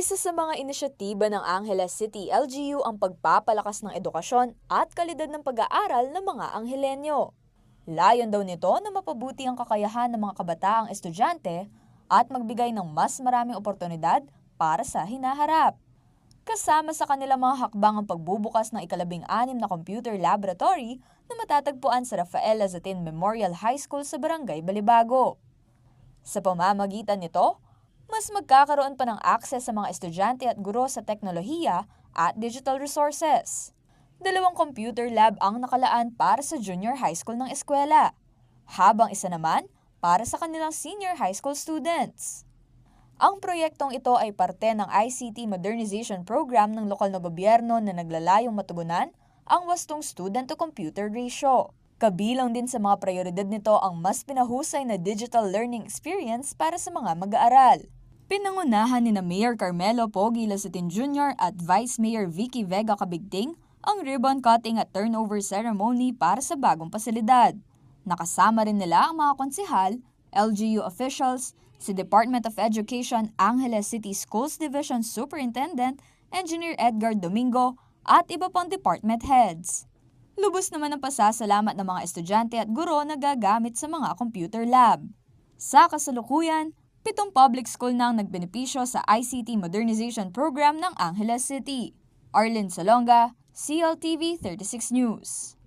Isa sa mga inisyatiba ng Angeles City LGU ang pagpapalakas ng edukasyon at kalidad ng pag-aaral ng mga Anghelenyo. Layon daw nito na mapabuti ang kakayahan ng mga kabataang estudyante at magbigay ng mas maraming oportunidad para sa hinaharap. Kasama sa kanilang mga hakbang ang pagbubukas ng ikalabing anim na computer laboratory na matatagpuan sa Rafael Lazatin Memorial High School sa Barangay Balibago. Sa pamamagitan nito, mas magkakaroon pa ng akses sa mga estudyante at guro sa teknolohiya at digital resources. Dalawang computer lab ang nakalaan para sa junior high school ng eskwela, habang isa naman para sa kanilang senior high school students. Ang proyektong ito ay parte ng ICT Modernization Program ng lokal na gobyerno na naglalayong matugunan ang wastong student-to-computer ratio. Kabilang din sa mga prioridad nito ang mas pinahusay na digital learning experience para sa mga mag-aaral. Pinangunahan ni na Mayor Carmelo Pogi Lasatin Jr. at Vice Mayor Vicky Vega Kabigting ang ribbon cutting at turnover ceremony para sa bagong pasilidad. Nakasama rin nila ang mga konsihal, LGU officials, si Department of Education Angeles City Schools Division Superintendent Engineer Edgar Domingo at iba pang department heads. Lubos naman ang pasasalamat ng mga estudyante at guro na gagamit sa mga computer lab. Sa kasalukuyan, pitong public school na ang nagbenepisyo sa ICT Modernization Program ng Angeles City. Arlen Salonga, CLTV 36 News.